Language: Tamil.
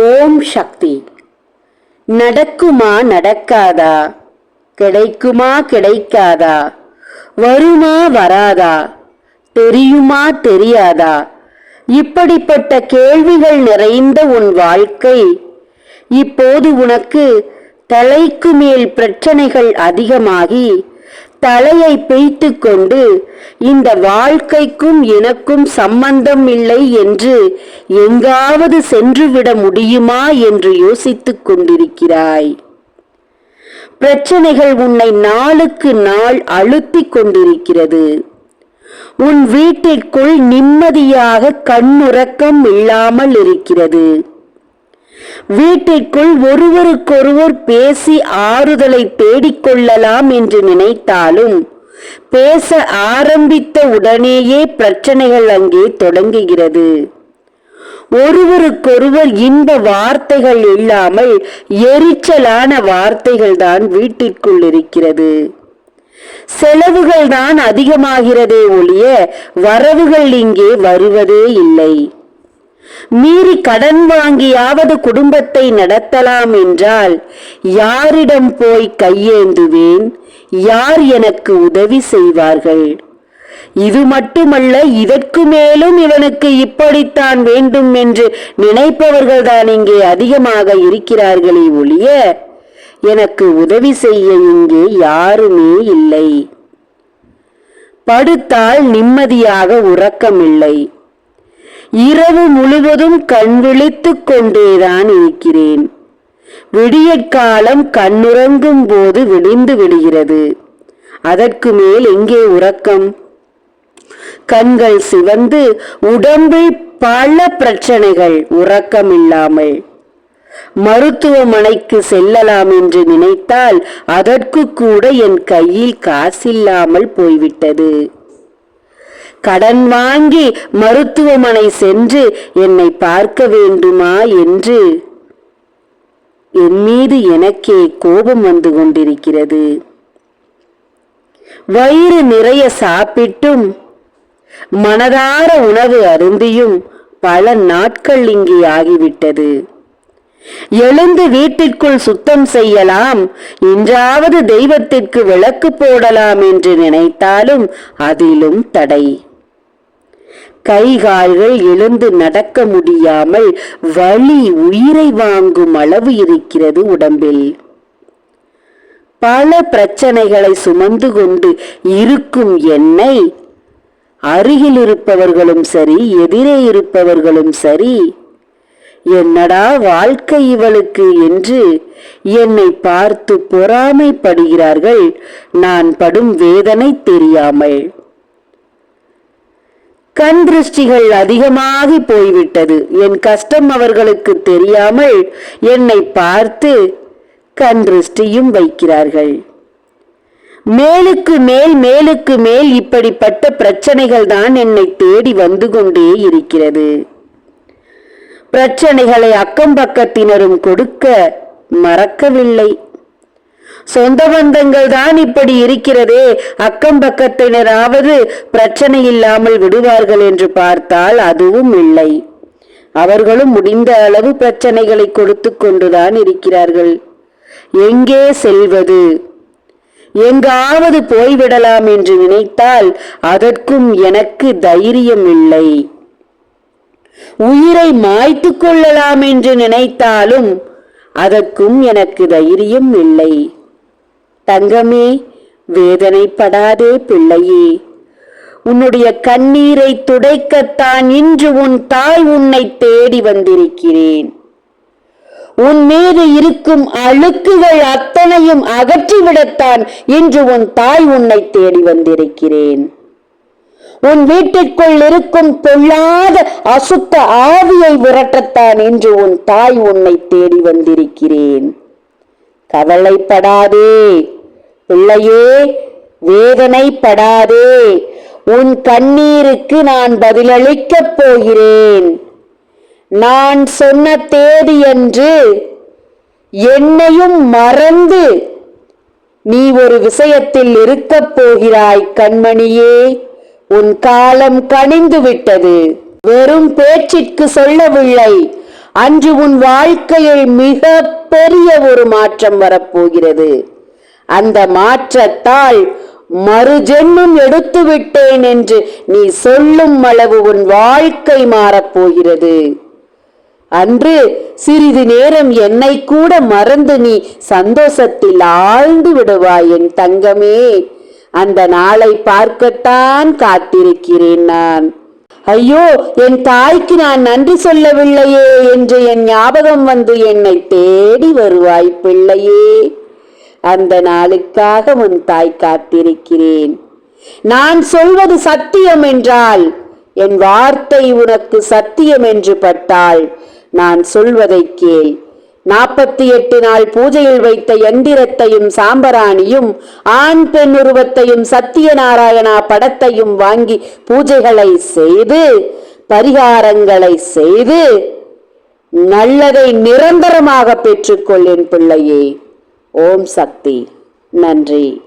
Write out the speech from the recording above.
ஓம் சக்தி. நடக்குமா நடக்காதா? கிடைக்குமா கிடைக்காதா? வருமா வராதா? தெரியுமா தெரியாதா? இப்படிப்பட்ட கேள்விகள் நிறைந்த உன் வாழ்க்கை. இப்போது உனக்கு தலைக்கு மேல் பிரச்சனைகள் அதிகமாகி தலையை பிய்த்து கொண்டு இந்த வாழ்க்கைக்கும் எனக்கும் சம்பந்தம் இல்லை என்று எங்காவது சென்றுவிட முடியுமா என்று யோசித்துக் கொண்டிருக்கிறாய். பிரச்சனைகள் உன்னை நாளுக்கு நாள் அழுத்திக் கொண்டிருக்கிறது. உன் வீட்டிற்குள் நிம்மதியாக கண்ணுறக்கம் இல்லாமல் இருக்கிறது. வீட்டிற்குள் ஒருவருக்கொருவர் பேசி ஆறுதலை தேடிக்கொள்ளலாம் என்று நினைத்தாலும் பேச ஆரம்பித்த உடனேயே பிரச்சனைகள் அங்கே தொடங்குகிறது. ஒருவருக்கொருவர் இன்ப வார்த்தைகள் இல்லாமல் எரிச்சலான வார்த்தைகள் தான் வீட்டிற்குள் இருக்கிறது. செலவுகள் தான் அதிகமாகிறதே ஒழிய வரவுகள் இங்கே வருவதே இல்லை. மீறி கடன் வாங்கியாவது குடும்பத்தை நடத்தலாம் என்றால் யாரிடம் போய் கையேந்துவேன்? யார் எனக்கு உதவி செய்வார்கள்? இது மட்டுமல்ல இதற்கு மேலும் இவனுக்கு இப்படித்தான் வேண்டும் என்று நினைப்பவர்கள்தான் இங்கே அதிகமாக இருக்கிறார்களே ஒழிய எனக்கு உதவி செய்ய இங்கே யாருமே இல்லை. படுத்தால் நிம்மதியாக உறக்கமில்லை. இரவு முழுவதும் கண் விழித்து கொண்டேதான் இருக்கிறேன். விடியற்காலம் கண்ணுறங்கும் போது விடிந்து விடுகிறது. அதற்கு மேல் எங்கே உறக்கம்? கண்கள் சிவந்து உடம்பில் பல பிரச்சனைகள் உறக்கமில்லாமல் மருத்துவமனைக்கு செல்லலாம் என்று நினைத்தால் அதற்கு கூட என் கையில் காசில்லாமல் போய்விட்டது. கடன் வாங்கி மருத்துவமனை சென்று என்னை பார்க்க வேண்டுமா என்று? என் மீது எனக்கே கோபம் வந்து கொண்டிருக்கிறது. வயிறு நிறைய சாப்பிட்டும் மனதார உணவு அருந்தியும் பல நாட்கள் இங்கே ஆகிவிட்டது. எழுந்து வீட்டிற்குள் சுத்தம் செய்யலாம் இன்றாவது தெய்வத்திற்கு விளக்கு போடலாம் என்று நினைத்தாலும் அதிலும் தடை. கை கால்கள் எழுந்து நடக்க முடியாமல் வலி உயிரை வாங்கும் அளவு இருக்கிறது உடம்பில். பல பிரச்சனைகளை சுமந்து கொண்டு இருக்கும் என்னை அருகில் இருப்பவர்களும் சரி எதிரே இருப்பவர்களும் சரி என்னடா வாழ்க்கை இவளுக்கு என்று என்னை பார்த்து பொறாமைப்படுகிறார்கள். நான் படும் வேதனை தெரியாமல். கண் திருஷ்டிகள் அதிகமாகி போய்விட்டது. என் கஷ்டம் அவர்களுக்கு தெரியாமல் என்னை பார்த்து கண் திருஷ்டியும் வைக்கிறார்கள். மேலுக்கு மேல் மேலுக்கு மேல் இப்படிப்பட்ட பிரச்சனைகள் தான் என்னை தேடி வந்து கொண்டே இருக்கிறது. பிரச்சனைகளை அக்கம் பக்கத்தினரும் கொடுக்க மறக்கவில்லை. சொந்த பந்தங்கள் தான் இப்படி இருக்கிறதே. அக்கம் பக்கத்தினராவது பிரச்சனை இல்லாமல் விடுவார்கள் என்று பார்த்தால் அதுவும் இல்லை. அவர்களும் முடிந்த அளவு பிரச்சனைகளை கொடுத்து கொண்டுதான் இருக்கிறார்கள். எங்கே செல்வது? எங்காவது போய்விடலாம் என்று நினைத்தால் அதற்கும் எனக்கு தைரியம் இல்லை. உயிரை மாய்த்து கொள்ளலாம் என்று நினைத்தாலும் அதற்கும் எனக்கு தைரியம் இல்லை. தங்கமே வேதனைப்படாதே பிள்ளையே. உன்னுடைய கண்ணீரை துடைக்கத்தான் இன்று உன் தாய் உன்னை தேடி வந்திருக்கிறேன். உன் மீது இருக்கும் அழுக்குகள் அத்தனையும் அகற்றிவிடத்தான் இன்று உன் தாய் உன்னை தேடி வந்திருக்கிறேன். உன் வீட்டிற்குள் இருக்கும் பொல்லாத அசுத்த ஆவியை விரட்டத்தான் இன்று உன் தாய் உன்னை தேடி வந்திருக்கிறேன். கவலைப்படாதே. பிள்ளையே வேதனைப்படாதே. உன் கண்ணீருக்கு நான் பதிலளிக்கப் போகிறேன். நான் சொன்ன தேதியன்று என்னையும் மறந்து நீ ஒரு விஷயத்தில் இருக்கப் போகிறாய் கண்மணியே. உன் காலம் கனிந்து விட்டது. வெறும் பேச்சிற்கு சொல்லவில்லை. அன்று உன் வாழ்க்கையில் மிக பெரிய ஒரு மாற்றம் வரப்போகிறது. அந்த மாற்றத்தால் மறுஜென்மம் எடுத்து விட்டேன் என்று நீ சொல்லும் அளவு உன் வாழ்க்கை மாறப்போகிறது. அன்று சிறிது நேரம் என்னை கூட மறந்து நீ சந்தோஷத்தில் ஆழ்ந்து விடுவாய் என் தங்கமே. அந்த நாளை பார்க்கத்தான் காத்திருக்கிறேன் நான். ஐயோ என் தாய்க்கு நான் நன்றி சொல்லவில்லையே என்று என் ஞாபகம் வந்து என்னை தேடி வருவாய் பிள்ளையே. அந்த நாளுக்காக உன் தாய் காத்திருக்கிறேன். நான் சொல்வது சத்தியம் என்றால் என் வார்த்தை உனக்கு சத்தியம் என்று பட்டால் நான் சொல்வதை கேள். நாற்பத்தி எட்டு நாள் பூஜையில் வைத்த எந்திரத்தையும் சாம்பராணியும் ஆண் பெண் உருவத்தையும் சத்தியநாராயணா படத்தையும் வாங்கி பூஜைகளை செய்து பரிகாரங்களை செய்து நல்லதை நிரந்தரமாக பெற்றுக்கொள் என் பிள்ளையே. ஓம் சக்தி. நன்றி.